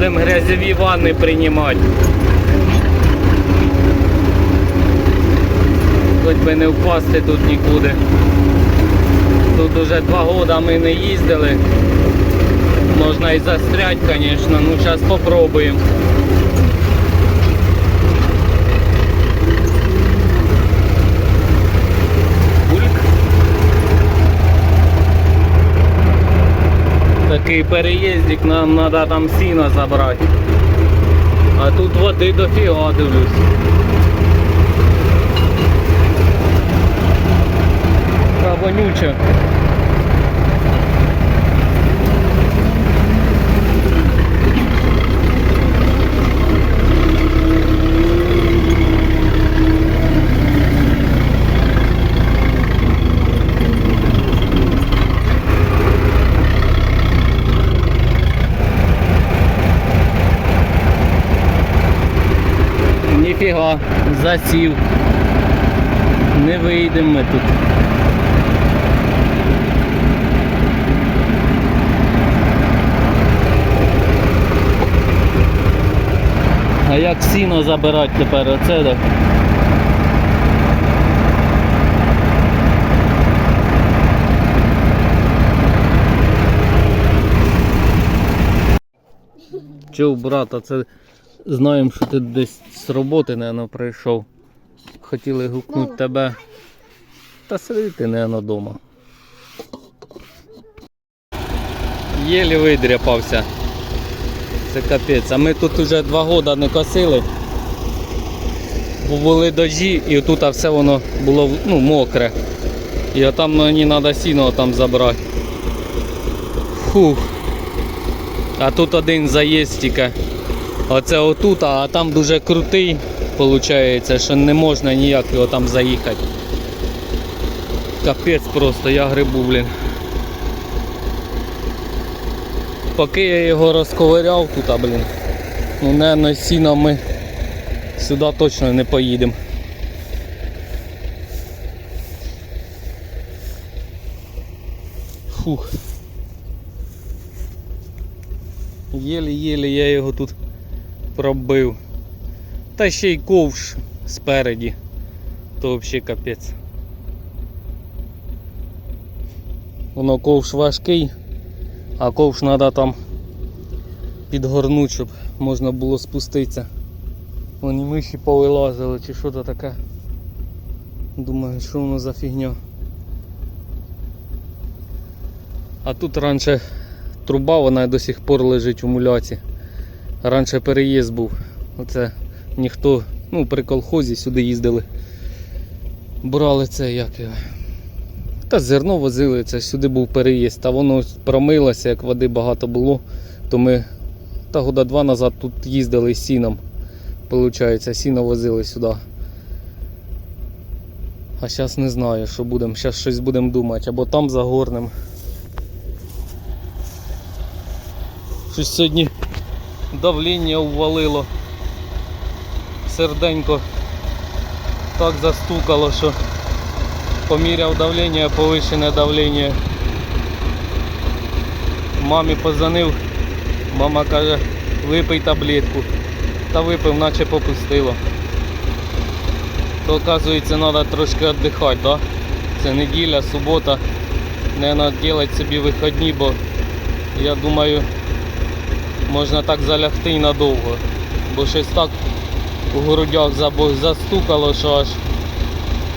будемо грязьові ванни приймати. Хоч би не впасти тут нікуди. Тут уже два роки ми не їздили. Можна і застрять, звісно, ну зараз спробуємо. Такий переїздик, нам треба там сіно забрати. А тут води дофіга дивлюсь. Та вонюча. Засів. Не вийдемо ми тут. А як сіно забирати тепер оце так? Чув, брат, а це знаємо, що ти десь з роботи, напевно, прийшов. Хотіли гукнути тебе. Та сиди ти, напевно, вдома. Єлі видряпався. Це капець. А ми тут вже два роки не косили. Були дожі і тут все воно було ну, мокре. І отам мені треба сіно там забрати. Фух. А тут один заїзд тільки. Оце отут, а там дуже крутий, виходить, що не можна ніяк його там заїхати. Капець просто, я грибу, блін. Поки я його розковиряв тут, блін. Ну, не сіно ми сюди точно не поїдемо. Фух. Єлі-єлі я його тут пробив. Та ще й ковш спереді. То взагалі капець. Воно ковш важкий, а ковш треба там підгорнути, щоб можна було спуститися. Вони миші повилазили чи що то таке. Думаю, що воно за фігня. А тут раніше труба, вона до сих пор лежить у муляці. Раніше переїзд був. Оце ніхто, ну при колхозі сюди їздили. Брали це як. Та зерно возили, це сюди був переїзд, а воно промилося, як води багато було, то ми та года два назад тут їздили з сіном. Получається, сіно возили сюди. А зараз не знаю, що будемо. Зараз щось будемо думати, або там загорнем. Щось сьогодні давлення увалило. Серденько так застукало, що поміряв давлення, повищене давлення. Мамі позвонив, мама каже, випий таблетку. Та випив, наче попустило. То оказується треба трошки віддихати, да? Це неділя, субота. Треба робити собі вихідні, бо я думаю можна так залягти надовго. Бо щось так у грудях застукало, що аж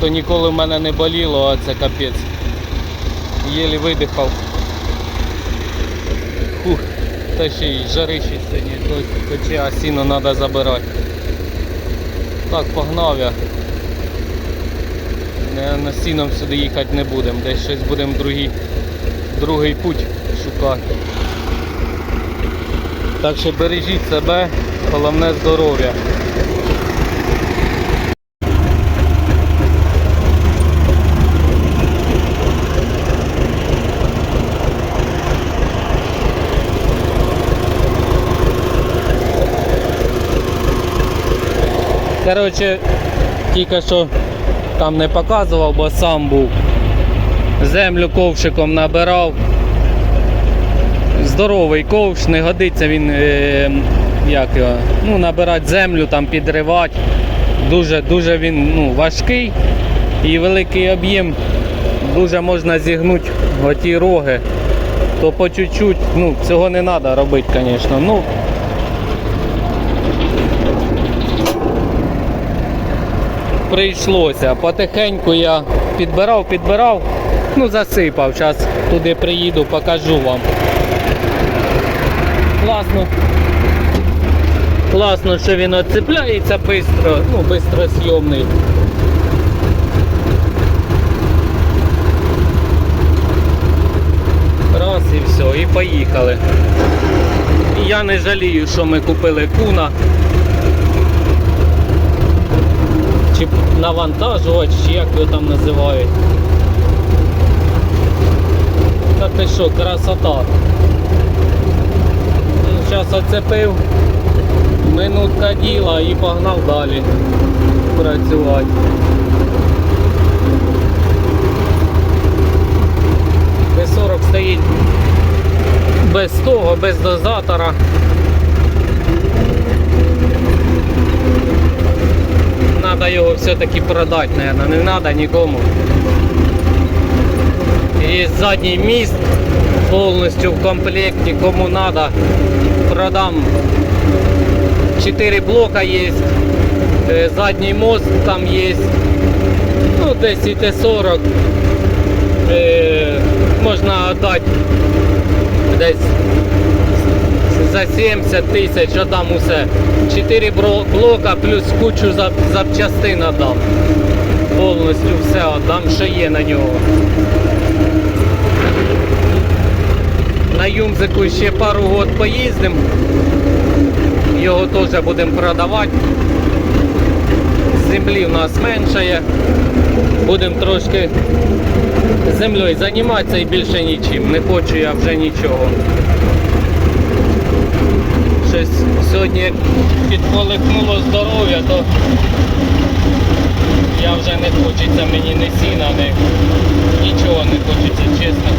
то ніколи в мене не боліло, а це капець. Єлі видихав. Фух, та ще й жарище сьогодні, то- то чи а сіно треба забирати. Так, погнав я. На сіном сюди їхати не будемо, десь щось будемо другий, другий путь шукати. Так що бережіть себе, головне здоров'я. Коротше, тільки що там не показував, бо сам був. Землю ковшиком набирав. Здоровий ковш, не годиться він е, як його, ну, набирати землю, там підривати. Дуже, дуже він ну, важкий і великий об'єм. Дуже можна зігнути оті роги. То по чуть-чуть, ну, цього не треба робити, звісно. Ну, прийшлося. Потихеньку я підбирав, підбирав, ну засипав. Зараз туди приїду, покажу вам. Класно. Класно, що він оцепляється швидко, ну, швидкосйомний. Раз і все, і поїхали. Я не жалію, що ми купили куна. Чи навантажувач, чи як його там називають. Та ти що, красота. Зараз оцепив, минутка діла і погнав далі працювати. Т-40 стоїть без того, без дозатора. Надо його все-таки продати, наверное. не треба нікому. Є задній міст повністю в комплекті, кому треба, продам. Чотири блока є, е, задній мост там є, ну десь і Т-40. Е, можна віддати десь за 70 тисяч, а там усе. 4 блока плюс кучу зап- запчастин дам. Повністю все отдам, що є на нього. На Юмзику ще пару год поїздимо. Його теж будемо продавати. Землі в нас меншає. Будемо трошки землею займатися і більше нічим. Не хочу я вже нічого. Щось сьогодні підколихнуло здоров'я, то я вже не хочеться мені не сіна, не нічого не хочеться, чесно.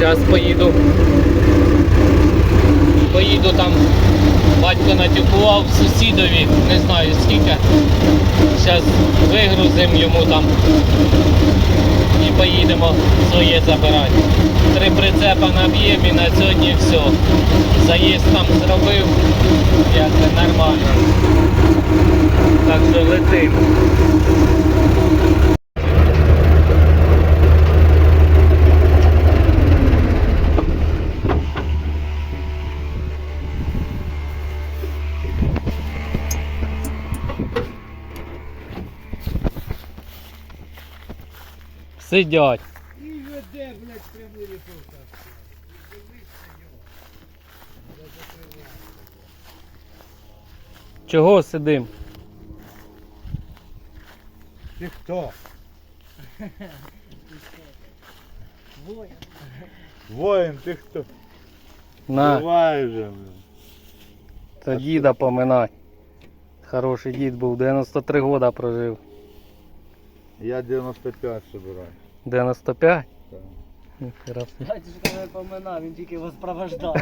Зараз поїду. Поїду там, батько натюкував сусідові, не знаю скільки. Зараз вигрузимо йому там і поїдемо своє забирати. Три прицепа наб'ємо і на сьогодні все. Заїзд там зробив, як би нормально. Так що летимо. Сидять. І веде, блядь, прямий репортаж. Чого сидим? Ти хто? Воїн, ти хто? На, Давай вже. та діда поминай. Хороший дід був, 93 года прожив. Я 95 собираю. 95? Так. Батюшка не поминав, він тільки вас провождав.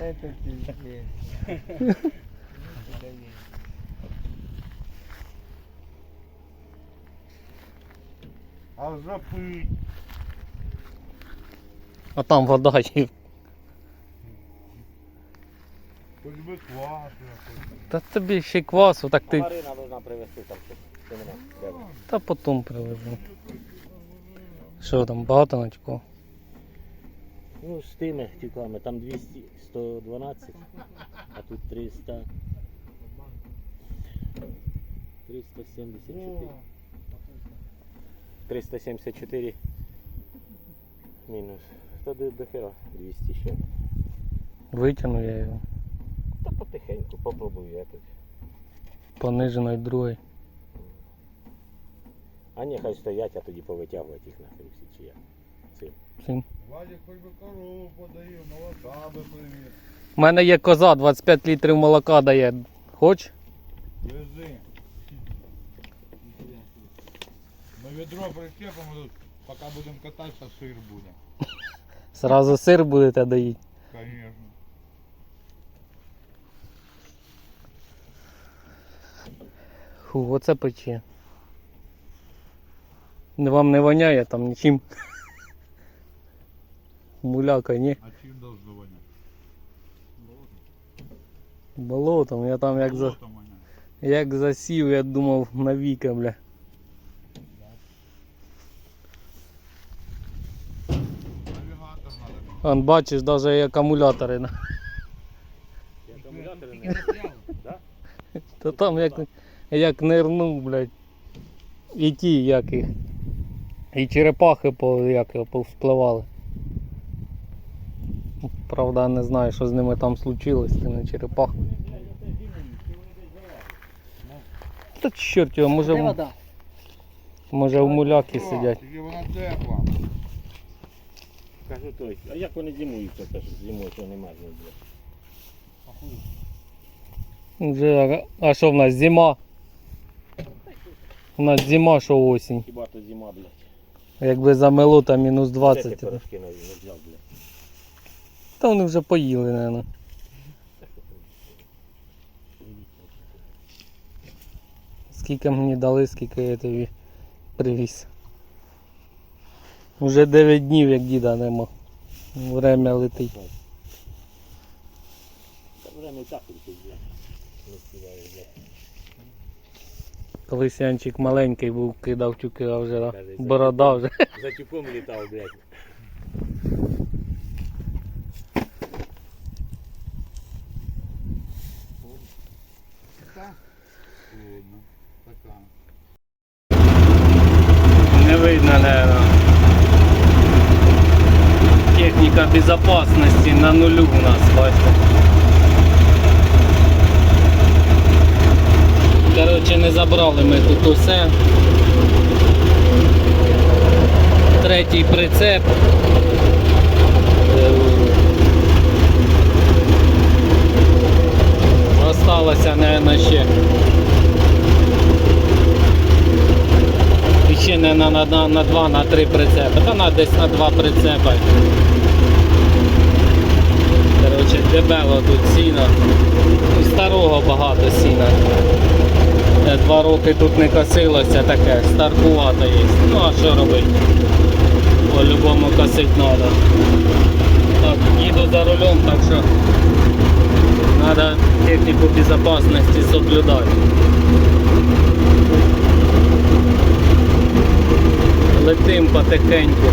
Это пиздец. А запить. А там вода є. Хоч би квас якось. Та тобі ще й квасу, так ти. Марина должна привезти там щось. Та потім привезу. Що там, багато натекло? Ну, з тими тюками, там 200, 112, а тут 300. 374. 374 мінус. Та до, до хера 200 ще. Витягну я його. Та потихеньку, попробую я тут. Пониженої другої. А ні, хай стоять, а тоді повитягувати їх нахер всі чи я. Цим. Цим. Владик хоч би корову подаю, молока би привіз. У мене є коза, 25 літрів молока дає. Хоч? Вези. Ми відро прикепимо тут Поки будемо кататися, сир буде. Сразу сир будете доїти. Конечно. Фу, оце пече. Не вам не воняє там нічим. Муляка, ні. А чим должно воняти? Болотом, Болотом, я там як за. Як засів, я думав навіки, бля. Навігатор надо. Он бачиш, навіть і акумулятори. на- акумулятори не да? Та там як, як нирнув, блядь. І ті, як їх. І черепахи по, як, повспливали. Правда, не знаю, що з ними там случилось, з тими черепахами. Та чорт його, може, в- може в муляки сидять. Вона тепла. Кажу той. А як вони зимуються, теж зимою, що не мерзне, блядь. А що в нас зима? У нас зима, що осінь. Хіба то зима, блядь. Якби замело там мінус Де ти 20. пирожки не взяв, блядь. Та вони вже поїли, мабуть. Скільки мені дали, скільки я тобі привіз. Уже 9 днів, як діда нема. Время летить. Та время і так летить, блядь. Не співаю, блядь. Колись Янчик маленький був, кидав тюки, а вже да, Каже, борода вже. За тюком літав, блядь. Не видно, наверное. Техніка безопасности на нулю у нас, бачите. Коротше, не забрали ми тут усе. Третій прицеп. Осталося, наверное, ще. І ще не на, на, на, два, на три прицепи. Та на десь на два прицепи. Коротше, дебело тут сіна. І старого багато сіна. Два роки тут не косилося таке, старкувато є. Ну а що робити? По-любому косити треба. Так, їду за рулем, так що треба техніку безопасности соблюдати. Летим потихеньку.